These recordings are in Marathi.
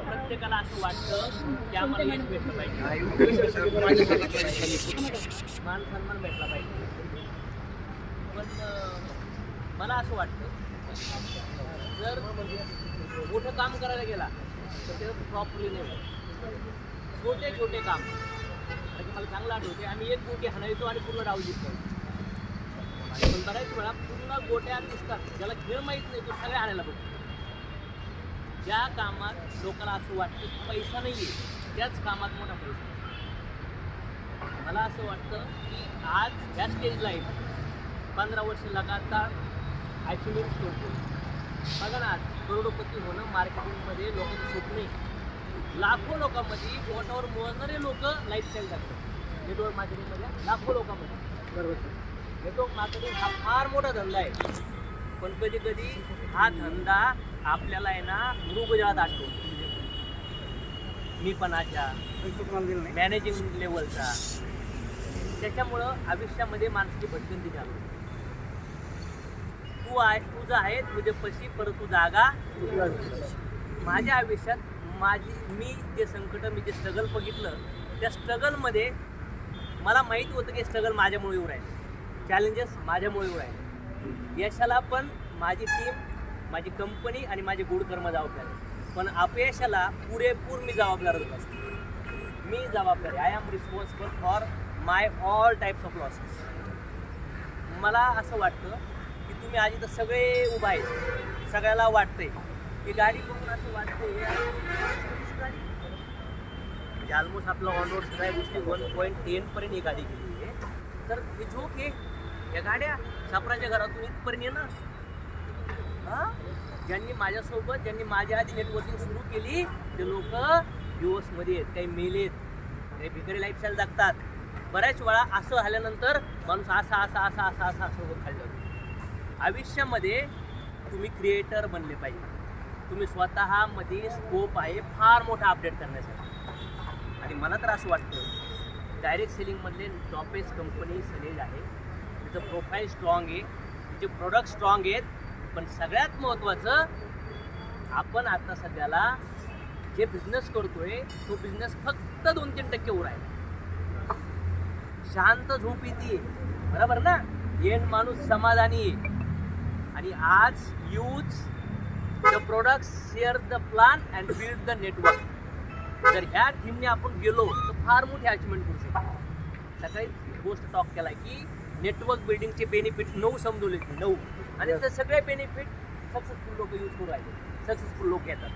प्रत्येकाला असं वाटतं की आम्हाला यश भेटलं पाहिजे. मान सन्मान भेटला पाहिजे पण मला असं वाटतं जर मोठं काम करायला गेला तर ते प्रॉपरली नाही छोटे छोटे काम म्हणजे मला चांगलं आठवते आम्ही एक गोटी हाणायचो आणि पूर्ण डाव आणि पण बऱ्याच वेळा पूर्ण गोट्या दिसतात ज्याला खेळ माहीत नाही तो सगळ्या आणायला बघतो. ज्या कामात लोकांना असं वाटतं की पैसा नाही आहे त्याच कामात मोठा पैसा मला असं वाटतं की आज ह्या स्टेजला आहे पंधरा वर्ष लगातार अचिव्हमेंट होतो बघा ना आज करोडोपती होणं मार्केटिंगमध्ये लोकांचं स्वप्न आहे. लाखो लोकांमध्ये पोटावर मोजणारे लोक लाईफस्टाईल जातात नेटवर्क मार्केटिंगमध्ये लाखो लोकांमध्ये. बरोबर. नेटवर्क मार्केटिंग हा फार मोठा धंदा आहे. पण कधी कधी हा धंदा आपल्याला आहे ना मृगजळात आठवतो. मी पणाच्या मॅनेजिंग लेवलचा त्याच्यामुळं आयुष्यामध्ये माणसाची भटकंती झाली. तू आहे तुझं आहे तुझे पशी परंतु जागा. माझ्या आयुष्यात माझी मी जे संकट मी जे स्ट्रगल बघितलं त्या स्ट्रगलमध्ये मला माहीत होतं की स्ट्रगल माझ्यामुळे येऊ राहील चॅलेंजेस माझ्यामुळे उडायले यशाला पण माझी टीम माझी कंपनी आणि माझे गुडकर्म जबाबदार आहे. पण अपयशाला पुरेपूर मी जबाबदार असतो मी जबाबदार I am responsible for my all types of losses मला असं वाटतं की तुम्ही आज इथं सगळे उभा आहेत. सगळ्याला वाटतंय. की गाडी बघून असं वाटतंय गाडी म्हणजे ऑलमोस्ट आपलं ऑन रोड सगळ्या गोष्टी वन पॉईंट टेनपर्यंत ही गाडी गेली आहे. तर हे झोक हे या गाड्या सापराच्या घरातून इथपर्यंत येणार. हा? ज्यांनी माझ्यासोबत ज्यांनी माझ्या आधी नेटवर्किंग सुरू केली ते लोक मध्ये आहेत काही मेलेत काही भिकारी लाईफस्टाईल जगतात बऱ्याच वेळा असं झाल्यानंतर माणूस असा असा असा असा असा असं होत खाली जातो. आयुष्यामध्ये तुम्ही क्रिएटर बनले पाहिजे. तुम्ही स्वतःमध्ये स्कोप आहे फार मोठा अपडेट करण्यासाठी. आणि मला तर असं वाटतं डायरेक्ट सेलिंगमधले टॉपेस्ट कंपनी सलेज आहे तिचं प्रोफाईल स्ट्रॉंग आहे. तिचे प्रोडक्ट स्ट्रॉंग आहेत. पण सगळ्यात महत्त्वाचं आपण आता सध्याला जे बिझनेस करतोय तो बिझनेस फक्त दोन तीन टक्के उरायला शांत झोप येते बरोबर ना? येण माणूस समाधानी आहे. आणि आज use the product share the plan and build the network जर ह्या थीमने आपण गेलो तर फार मोठी अचिव्हमेंट करू शकतो. सकाळी गोष्ट टॉक केला की नेटवर्क बिल्डिंगचे बेनिफिट नऊ समजवले मी नऊ. आणि ते सगळे बेनिफिट सक्सेसफुल लोक यूज करू राहिले. सक्सेसफुल लोक येतात.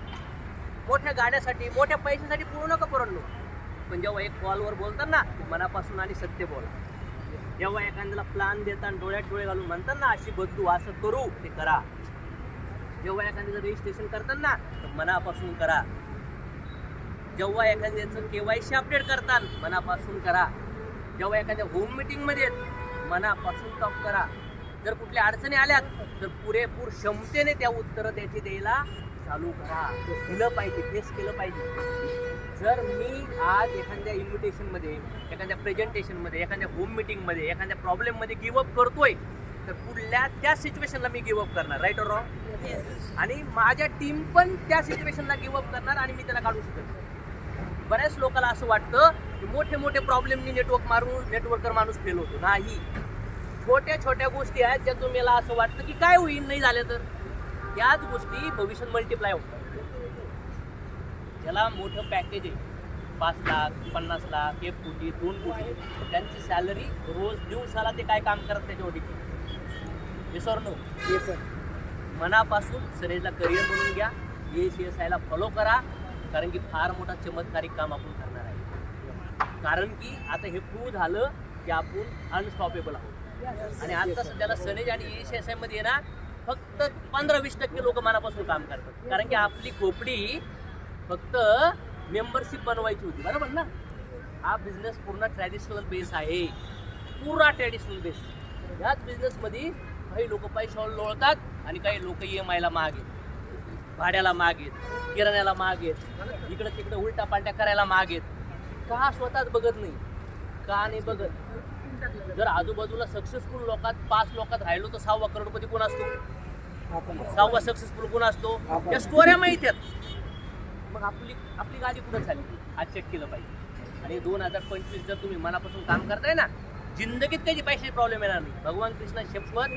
मोठ्या गाड्यासाठी मोठ्या पैशासाठी पूर्ण नका परडलो पण जेव्हा एक कॉलवर बोलतात ना मनापासून आणि सत्य बोला. जेव्हा एखाद्याला प्लान देताना डोळ्यात डोळे घालून म्हणतात ना अशी बदलू असं करू ते करा. जेव्हा एखाद्याचं रजिस्ट्रेशन करतात ना तर मनापासून करा. जेव्हा एखाद्याचं केवायसी अपडेट करतात मनापासून करा. जेव्हा एखाद्या होम मिटिंगमध्ये मनापासून टॉप करा. जर कुठल्या अडचणी आल्यात तर पुरेपूर क्षमतेने त्या उत्तरं त्याची द्यायला चालू करा. केलं पाहिजे फेस केलं पाहिजे. जर मी आज एखाद्या इन्व्हिटेशनमध्ये एखाद्या प्रेझेंटेशनमध्ये एखाद्या होम मिटिंगमध्ये एखाद्या प्रॉब्लेममध्ये गिवअप करतोय तर पुढल्या त्या सिच्युएशनला मी गिवअप करणार राईट ऑर रॉंग आणि माझ्या टीम पण त्या सिच्युएशनला गिवअप करणार आणि मी त्याला काढू शकत बऱ्याच लोकांना असं वाटतं की मोठे मोठे प्रॉब्लेमनी नेटवर्क मारून नेटवर्कर माणूस फेल होतो. नाही. छोट्या छोट्या गोष्टी आहेत ज्या तुम्हाला असं वाटतं की काय होईल नाही झालं तर. त्याच गोष्टी भविष्यात मल्टिप्लाय होतात. त्याला मोठं पॅकेज आहे पाच लाख पन्नास लाख एक कोटी दोन कोटी त्यांची सॅलरी रोज दिवसाला ते काय काम करत त्याच्यावर डिपेंड विसर नो ये सर मनापासून सनेजला करिअर बनवून घ्या. ए सी एस आयला फॉलो करा. कारण की फार मोठा चमत्कारिक काम आपण करणार आहे. कारण की आता हे प्रूव्ह झालं की आपण अनस्टॉपेबल आहोत. आणि आता सध्याला सनेज आणि ए मध्ये ना फक्त पंधरा वीस टक्के लोक मनापासून काम करतात. कारण की आपली खोपडी फक्त मेंबरशिप बनवायची होती. बरोबर ना? हा बिझनेस पूर्ण ट्रॅडिशनल बेस आहे. पुरा ट्रॅडिशनल बेस ह्याच बिझनेसमध्ये काही लोक पैशावर लोळतात आणि काही लोक ई एम आयला माग आहेत भाड्याला माग आहेत किराण्याला माग आहेत इकडं तिकडं उलटा पालट्या करायला माग आहेत का स्वतःच बघत नाही? का नाही बघत? जर आजूबाजूला सक्सेसफुल लोकात पाच लोकात राहिलो तर सहावा करोडपती कोण असतो? सहावा सक्सेसफुल कोण असतो? त्या स्टोऱ्या माहिती आहेत. मग आपली आपली गाडी कुठं झाली आज चेक केलं पाहिजे. आणि दोन हजार पंचवीस जर तुम्ही मनापासून काम करताय ना जिंदगीत कधी पैसे प्रॉब्लेम येणार नाही. भगवान कृष्ण शपथ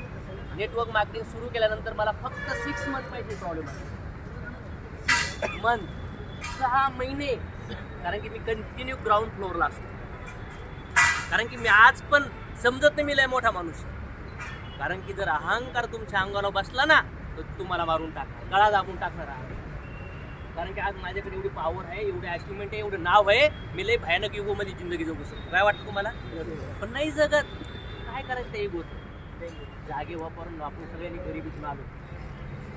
नेटवर्क मार्केटिंग सुरू केल्यानंतर मला फक्त सिक्स मंथ पैसे प्रॉब्लेम आहे मंथ सहा महिने. कारण की मी कंटिन्यू ग्राउंड फ्लोअरला असतो. कारण की मी आज पण समजत नाही मी लय मोठा माणूस कारण की जर अहंकार तुमच्या अंगाला बसला ना तर तुम्हाला मारून टाकणार गळा दाबून टाकणार आहे. कारण की आज माझ्याकडे एवढी पॉवर आहे एवढे अचिव्हमेंट आहे एवढं नाव आहे मी लय भयानक युगोमध्ये जिंदगी जगू शकतो. काय वाटतं तुम्हाला? पण नाही जगत. काय करायचं ते युगोत जागे वापरून आपण सगळ्यांनी गरिबीतून आलो.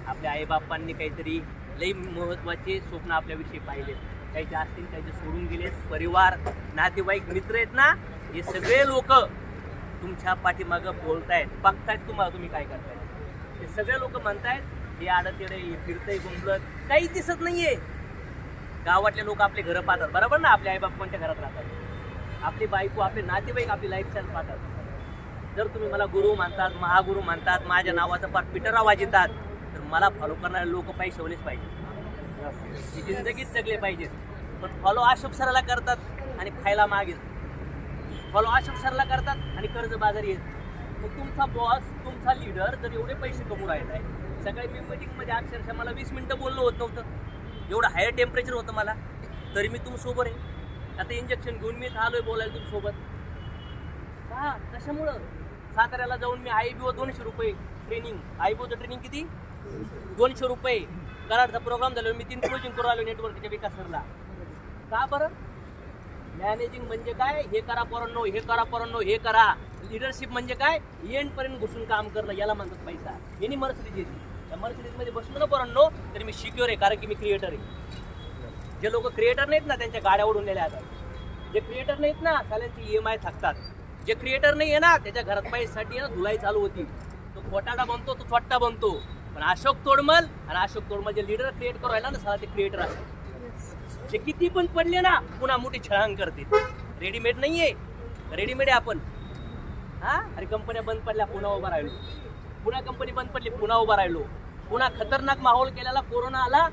आपल्या आईबापांनी काहीतरी लई महत्त्वाचे स्वप्न आपल्याविषयी पाहिले. काही असतील काही सोडून गेले. परिवार नातेवाईक मित्र आहेत ना हे सगळे लोक तुमच्या पाठीमागं बोलतायत. बघतायत तुम्हाला तुम्ही काय करताय हे सगळे लोक म्हणतायत हे आडत येडे हे फिरतंय गुंबलत काहीच दिसत नाहीये. गावातले लोक आपले घरं पाहतात. बरोबर ना? आपले आईबाप कोणत्या घरात राहतात? आपली बायको आपले नातेवाईक आपली लाईफस्टाईल पाहतात. जर तुम्ही मला गुरु मानतात महागुरु मानतात माझ्या नावाचा पार पिटरा वाजतात तर मला फॉलो करणारे लोक पैशावलेच पाहिजे. ही जिंदगीत जगले पाहिजेत. पण फॉलो अशोक सराला करतात आणि खायला मागे. फॉलो अशोक सरला करतात आणि कर्ज बाजारी येत. मग तुमचा बॉस तुमचा लीडर जर एवढे पैसे कमू राहिला आहे सकाळी मी मीटिंगमध्ये अक्षरशः मला वीस मिनटं बोललो होत नव्हतं. एवढं हायर टेम्परेचर होतं मला. तरी मी तुमसोबर आहे. आता इंजेक्शन घेऊन मी आलो आहे बोलायला तुमसोबत का? कशामुळं? साताऱ्याला जाऊन मी आय बी ओ दोनशे रुपये ट्रेनिंग आय बी ओचं ट्रेनिंग किती? दोनशे रुपये. कराडचा प्रोग्राम झालो मी तीन क्लोजिंग करून आलो नेटवर्कच्या विकासरला का बरं? मॅनेजिंग म्हणजे काय? हे करा पोरांनो हे करा पोरांनो हे करा. लिडरशिप म्हणजे काय? एंड पर्यंत घुसून काम करणं याला म्हणतात पैसा. यांनी मर्सिडीज येते त्या मर्सडीजमध्ये बसलो ना पोरांनो तरी मी शिक्युअर आहे कारण की मी क्रिएटर आहे. जे लोक क्रिएटर नाहीत ना त्यांच्या गाड्या उडून नेल्या जातात. जे क्रिएटर नाहीत ना त्याची ई एम आय थकतात. जे क्रिएटर नाही आहे ना त्याच्या घरात पाहिजेसाठी ना धुलाई चालू होती. तो खोटाडा बनतो तो छोट्टा बनतो. पण अशोक तोडमल आणि अशोक तोडमल जे लीडर क्रिएट करू राहिला ना सगळा ते क्रिएटर आहे. जे किती पण पडले ना पुन्हा मोठी छळांग करते रेडीमेड नाहीये. रेडीमेड आहे आपण. हा? अरे कंपन्या बंद पडल्या पुन्हा उभा राहिलो. पुन्हा कंपनी बंद पडली पुन्हा उभा राहिलो. पुन्हा खतरनाक माहोल केलेला कोरोना आला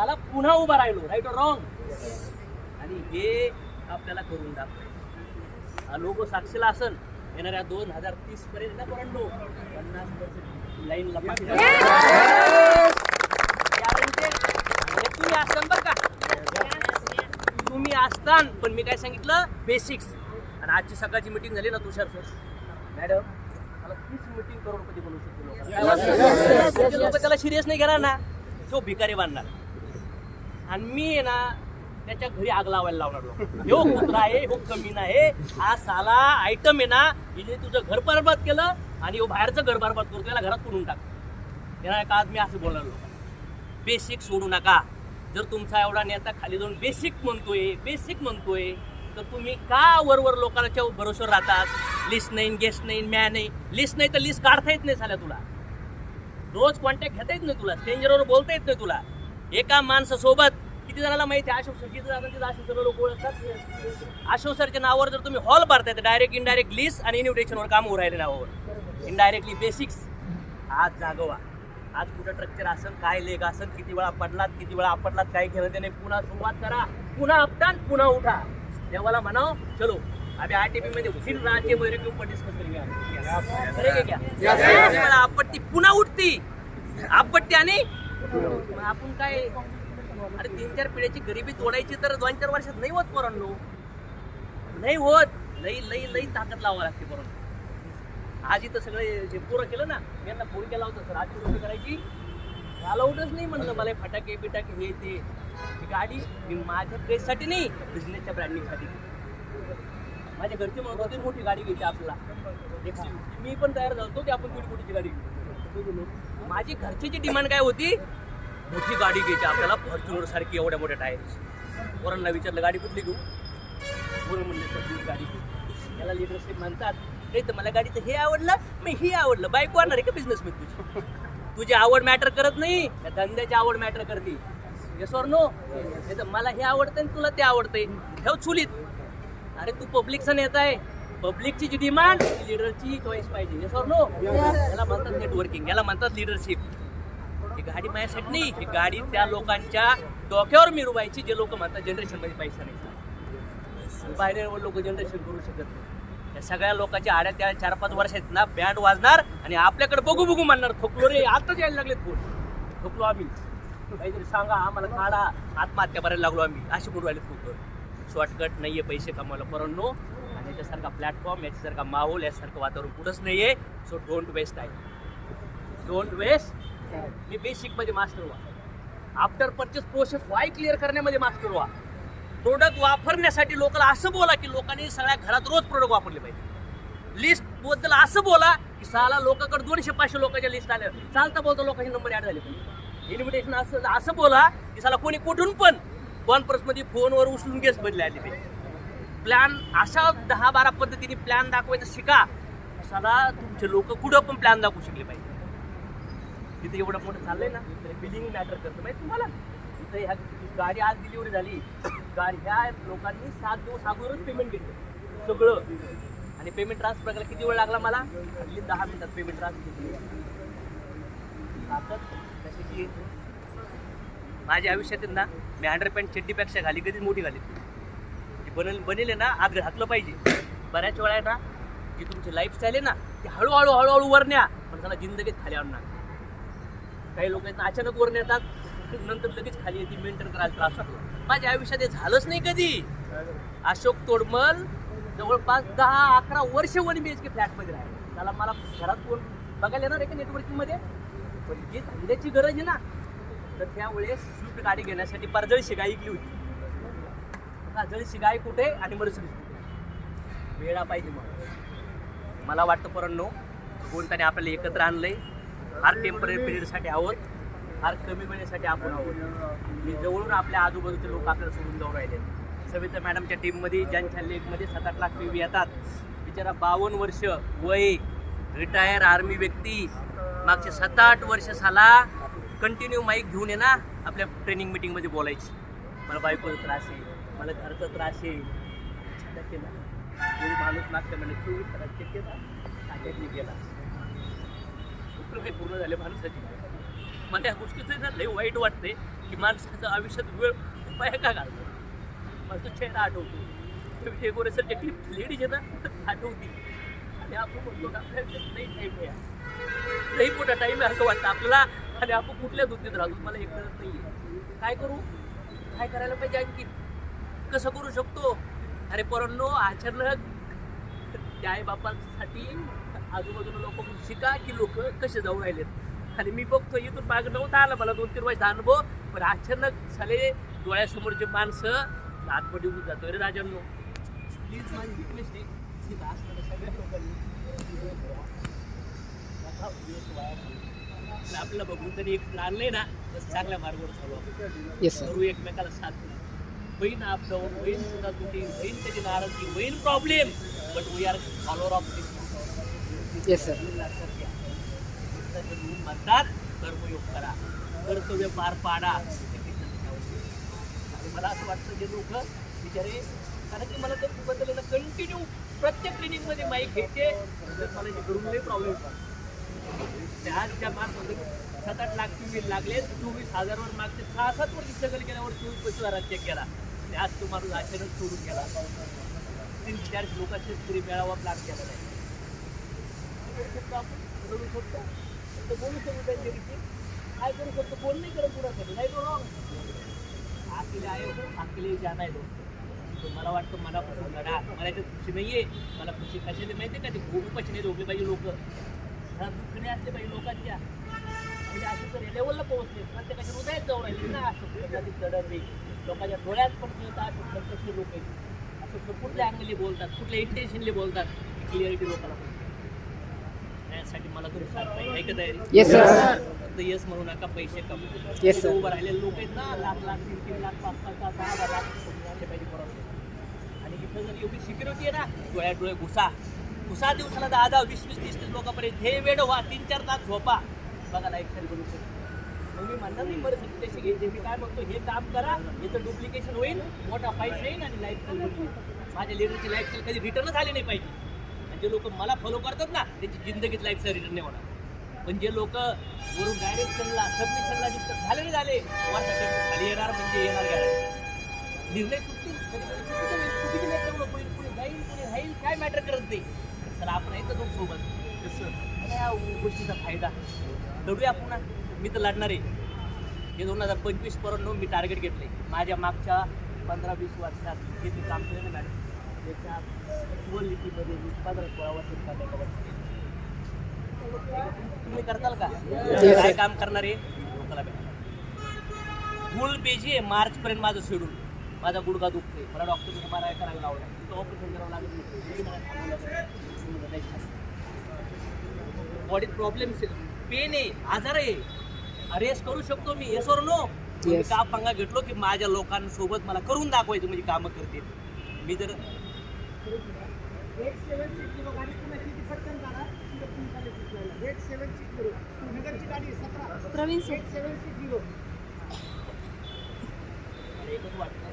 आला पुन्हा उभा राहिलो. राईट ऑर रॉंग आणि हे आपल्याला करून दाखवायचं हा लोगो साक्षीला असन. येणाऱ्या दोन हजार तीस पर्यंत पन्नास पर्सेंट तुम्ही असतान बरं का? तुम्ही असतान पण मी काय सांगितलं? बेसिक्स आणि आजची सकाळची मीटिंग झाली ना तुषार सर मॅडम मला तीच मीटिंग करोडपती बनवू शकतो लोक? त्याला सिरियस नाही घेणार ना. तो भिकारी बांधणार आणि मी आहे ना त्याच्या घरी आग लावायला लावणार लोक. ह्यो कुत्रा आहे ह्यो कमीन आहे. हा साला आयटम आहे ना हिने तुझं घर बरबाद केलं आणि हो बाहेरचं घर बरबाद करतो याला घरात पडून टाक. येणार का आज मी असं बोलणार लोक बेसिक सोडू नका. जर तुमचा एवढा नेता खाली जाऊन बेसिक म्हणतोय बेसिक म्हणतोय तर तुम्ही का वरवर लोकांच्या भरोश्यावर राहतात लिस्ट नाही गेस्ट नाही मॅ नाही. लिस्ट नाही तर लिस्ट काढता येत नाही झाल्या तुला. रोज कॉन्टॅक्ट घेता येत नाही तुला. स्ट्रेंजरवर बोलता येत नाही तुला. एका माणसासोबत किती जणाला माहिती आहे? अशोक सर किती जणांना तिथं अशोक सर लोक ओळखतात. अशोक सरच्या नावावर जर तुम्ही हॉल भरताय तर डायरेक्ट इनडायरेक्ट लिस्ट आणि इन्व्हिटेशनवर काम होऊ राहिले नावावर. इनडायरेक्टली बेसिक्स आज जागवा. आज कुठं स्ट्रक्चर असेल काय लेख असेल किती वेळा पडलात किती वेळा आपडलात काय केलं त्याने पुन्हा सुरुवात करा पुन्हा अपटान पुन्हा उठा. देवाला म्हणाव चलो अभी आरटीपी मध्ये फिर राज्य मेरे के? ऊपर डिस्कस करेंगे आपत्ती पुन्हा उठती. आपत्ती आणि मग आपण काय अरे तीन चार पिढ्याची गरिबी तोडायची तर दोन चार वर्षात नाही होत पोरांनो. नाही होत. लई लई लई ताकद लावा लागते पोरांनो. आज इथं सगळे जे पुरं केलं ना मी यांना फोन केला होता सर आजची गोष्ट करायची? अलाउडच नाही म्हणलं मला हे फटाके बिटाके हे ते. गाडी मी माझ्या ड्रेससाठी नाही बिझनेसच्या ब्रँडिंगसाठी माझ्या घरचे म्हणत होते मोठी गाडी घ्यायची आपल्याला. एक मी पण तयार झालो की आपण थोडी मोठीची गाडी घेऊ. माझी घरची डिमांड काय होती? मोठी गाडी घ्यायची आपल्याला फॉर्च्युनर सारखी एवढ्या मोठ्या टायर्स पोरांना विचारलं गाडी कुठली घेऊ? पोरं म्हणले सर गाडी घेऊ. याला लिडरशिप म्हणतात. नाही तर मला गाडीचं हे आवडलं मी ही आवडलं. बाईक आणणार आहे का बिझनेस मी तुझी? तुझी आवड मॅटर करत नाही त्या धंद्याची आवड मॅटर करते. येस वर नो नाही तर मला हे आवडतं आणि तुला ते आवडतंय. ठेव चुलीत. अरे तू पब्लिकचा नेता आहे पब्लिकची जी डिमांड लिडरची चॉईस पाहिजे. येस वर नो याला म्हणतात नेटवर्किंग याला म्हणतात लिडरशिप ही गाडी माझ्यासाठी नाही ही गाडी त्या लोकांच्या डोक्यावर मिरवायची जे लोक म्हणतात जनरेशनमध्ये पैसा नाही. बाहेर लोक जनरेशन करू शकत नाही. या सगळ्या लोकांच्या आड्या त्या चार पाच वर्षात ना बँड वाजणार आणि आपल्याकडे बघू बघू म्हणणार थकलो रे आताच यायला लागलेत फोन. थकलो आम्ही. काहीतरी सांगा आम्हाला काढा आत्महत्या करायला लागलो आम्ही. असे म्हणून राहिले खूप शॉर्टकट नाही आहे पैसे कमवायला परंतु आणि याच्यासारखा प्लॅटफॉर्म याच्यासारखा माहोल याच्यासारखं वातावरण कुठंच नाही आहे so don't waste time don't waste मी बेसिकमध्ये मास्टर व्हा. After purchase process why clear करण्यामध्ये मास्टर व्हा. प्रोडक्ट वापरण्यासाठी लोकांना असं बोला की लोकांनी सगळ्या घरात रोज प्रोडक्ट वापरले पाहिजे. लिस्टबद्दल असं बोला की साला लोकांकडे दोनशे पाचशे लोकांच्या लिस्ट आल्या. चालता बोलता लोकांचे नंबर ॲड झाले पाहिजे. इन्व्हिटेशन असं असं बोला की साला कोणी कुठून पण कॉन्फरन्समध्ये फोनवर उचलून गेस बदले आले ते प्लॅन अशा दहा बारा पद्धतीने प्लॅन दाखवायचा शिका. साला तुमचे लोक कुठं पण प्लॅन दाखवू शकले पाहिजे. तिथे एवढं मोठं चाललंय ना बिलिंग मॅटर करतं माहिती तुम्हाला? इथे ह्या गाडी आज डिलिव्हरी झाली. गाडी ह्या लोकांनी सात दिवस अगोदरच पेमेंट घेतलं. सगळं. आणि पेमेंट ट्रान्सफर करायला किती वेळ लागला मला? हल्ली दहा मिनिटात पेमेंट ट्रान्सफर केली ताकद कशाची माझ्या आयुष्यात ना मी हंड्रेड पॅन्ट चड्डीपेक्षा घाली कधीच मोठी घाली ती बनेल बनेल ना आज घातलं पाहिजे. बऱ्याच वेळा आहे ना जी तुमची लाईफस्टाईल आहे ना ती हळूहळू हळूहळू वर न्या. पण त्याला जिंदगीत खाली आणणार. काही लोक आहेत ना अचानक वर नेतात. नंतर लगेच खाली येते मेंटेन करायला त्रास होतो. माझ्या आयुष्यात हे झालंच नाही कधी. अशोक तोडमल जवळपास दहा अकरा वर्ष वन बी एच के फ्लॅटमध्ये राहिले. त्याला मला घरात कोण बघायला येणार आहे का नेटवर्किंगमध्ये पण जी धंद्याची गरज आहे ना तर त्यावेळेस स्विफ्ट गाडी घेण्यासाठी परजळशी शिगाई ऐकली होती. परजळशी शिगाई कुठे? आणि मर्सिडीज कुठे वेळा पाहिजे मग मला वाटतं परंतु कोणत्याने आपल्याला एकत्र आणलंय. फार टेंपररी पिरियडसाठी आहोत. फार कमी वेळेसाठी आपण आहोत. मी जवळून आपल्या आजूबाजूचे लोक आपल्याला सोडून जाऊ राहिले. सविता मॅडमच्या टीममध्ये ज्यांच्या लेगमध्ये सात आठ लाख पी येतात. बिचारा बावन्न वर्ष वय रिटायर आर्मी व्यक्ती. मागचे सात आठ वर्ष साला कंटिन्यू माईक घेऊन ये ना आपल्या ट्रेनिंग मिटिंगमध्ये बोलायची. मला बायकोचा त्रास आहे मला घरचा त्रास आहे. केला. माणूस मागच्या म्हणजे चोवीस केला. गेला. काही पूर्ण झाले माणसाची. मला या गोष्टीचं ना लई वाईट वाटते की माणसाचं आयुष्यात वेळ उपाय का घालतो मला तो चेहरा आठवतो. हे गोरेसर क्लिप लेडीज आहे ना आठवती. आणि आपण म्हणतो का आपल्या नाही टाईम आहे. नाही मोठा टाईम आहे असं वाटतं आपल्याला. आणि आपण कुठल्या दुधीत राहतो? मला हे कळत नाही काय करू? काय करायला पाहिजे आणखी? कसं करू शकतो? अरे परंतु अचानक त्या आई बापासाठी आजूबाजूला लोक शिका की लोक कसे जाऊ राहिलेत? आणि मी बघतो इथून माग नव्हता आला मला दोन तीन वर्ष अनुभव पण अचानक झाले डोळ्यासमोरचे माणसं आतमध्ये उभून जातो रे राजांनो. प्लीज माझी रिक्वेस्ट आहे. की असणाऱ्या सगळ्या लोकांनी नका वेळ वाया घालवू. आणि आपल्याला बघून तरी एक आणलंय ना तर चांगल्या मार्गावर चालू आपण. येस सर करू एकमेकाला साथ. बहीण अपडाऊन बहीण सुद्धा तुटी बहीण त्याची नाराजगी बहीण problem but we are follower of this yes sir म्हणतात कर्मयोग करा. कर्तव्य पार पाडा. आणि मला असं वाटतं जे लोक बिचारे कारण की मला तर बद्दल कंटिन्यू प्रत्येक ट्रेनिंगमध्ये माईक घ्यायचे. तर मला हे प्रॉब्लेम त्या त्या माणसाचं सात आठ लाख तुम्ही लागले चोवीस हजारवर मागचे सहा सात वर्ष स्ट्रगल केल्यावर चोवीस पंचवीस राज्य चेक केला. आणि आज तो माणूस अचानक सोडून गेला. तीन चार लोकांचे तरी मेळावा प्लॅन केला नाही. शकतो आपण करू शकतो तर बोलू शकतो त्यांच्याविषयी काय करू शकतो? बोल नाही करत पुढासाठी नाही तो आखिले आहे आखिले अकेले जाना आहे दोस्त. मला वाटतं मनापासून लढा. मला याच्यात खुशी नाही आहे मला खुशी कशाने माहिती आहे का? ते खूप पैसे नाही झोपले पाहिजे लोक. घरात दुःख नाही असले पाहिजे लोकांच्या. म्हणजे अशी तर लेवलला पोहोचले. प्रत्येकाच्या हृदयात जाऊन राहिले ना. असं चढत नाही लोकांच्या डोळ्यात पण मिळतात कसे लोक आहेत. असं कुठल्या अँगली बोलतात? कुठल्या इंटेन्शनली बोलतात? क्लिअरिटी लोकांना त्यासाठी मला तुम्ही साथ पाहिजे ऐकत आहे येस सर फक्त येस म्हणू नका पैसे कमवू Yes, sir. उभं राहिलेले लोक आहेत ना लाख लाख तीन तीन लाख पाच पाच सहा दहा लाख कमवले पाहिजे परत आणि इथं जर एवढी सिक्युरिटी आहे ना डोळ्या डोळे घुसा घुसा दिवसाला दहा दहा वीस वीस तीस तीस लोकांपर्यंत हे वेळ व्हा तीन चार तास झोपा बघा लाईफस्टाईल बनू शकतो मग मी म्हणणार नाही बरं सगळी तशी घ्यायची मी काय म्हणतो हे काम करा याचं डुप्लिकेशन होईल मोठा पैसा येईल आणि बनू माझ्या लेडरची लाईफस्टाईल कधी रिटर्नच आली नाही पाहिजे जे लोक मला फॉलो करतात ना त्यांची जिंदगीत लाईफ रिटर्न नाही होणार. पण जे लोक वरून डायरेक्शनला सबमिशनला नुसतं झाले नाही झाले खाली येणार म्हणजे येणार गॅरंटी निर्णय चुकतील कधी कधी चुकीचं होईल, चुकीचं नाही तेवढं कोणी पुढे जाईल कोणी राहील काय मॅटर करत नाही. चला आपण येतो दोन सोबत. या गोष्टीचा फायदा. लढूया पुन्हा. मी तर लढणार आहे. हे दोन हजार पंचवीसपर्यंत मी टार्गेट घेतले माझ्या मागच्या पंधरा वीस वर्षात जे मी काम केलं ना मॅडम त्याच्या इक्वल लिपीमध्ये मी पंधरा सोळा केलं. तुम्ही करताल का? काय काम करणार? आहे लोकांना भेटणार फुल पेजी आहे मार्चपर्यंत माझं शेड्यूल माझा गुडघा दुखते मला डॉक्टरने मला करायला लावलं तिथं ऑपरेशन करावं लागत. बॉडीत प्रॉब्लेम पेन आहे. आजार आहे. अरेस्ट करू शकतो मी. येस और नो. का पंगा घेतलो की माझ्या लोकांसोबत मला करून दाखवायचं म्हणजे कामं करतील. मी जर एट सेवन सिक्स झिरो गाडी पुण्याची ती पटकन काढा? तिथं एट सेवन सिक्स झिरो नगरची गाडी सतरा. Praveen eight seven six zero मला एकच वाटतं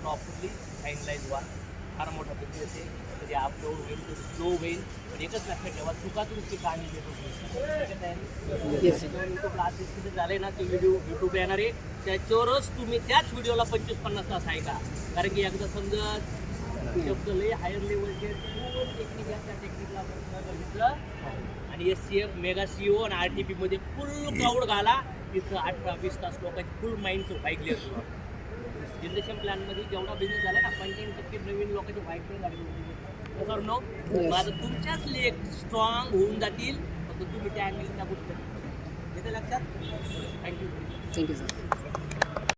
प्रॉपरली फाईनलाईज व्हा फार मोठा बिझनेस आहे म्हणजे अपलोड होईल तो स्लो होईल. पण एकच लक्षात ठेवा चुका तुमची कहाणी. युट्यूबला किती झाले ना ते व्हिडिओ युट्यूब येणार आहे. त्याच्यावरच तुम्ही त्याच व्हिडिओला पंचवीस पन्नास तास ऐका. कारण की एकदा समजत शब्द लय हायर लेवलचे टेक्निक त्या टेक्निकला बघितलं आणि S C F mega C O आणि आर टी पीमध्ये फुल क्राऊड घाला. तिथं अठरा वीस तास लोकांची full mind why clear generation प्लॅनमध्ये जेवढा बिझनेस झाला ना पंच्याऐंशी टक्के नवीन लोकांची झाली तर नो. माझं तुमच्याच लेख स्ट्रॉंग होऊन जातील. फक्त तुम्ही त्या अँगल त्या गोष्टी येते लक्षात? Thank you thank you sir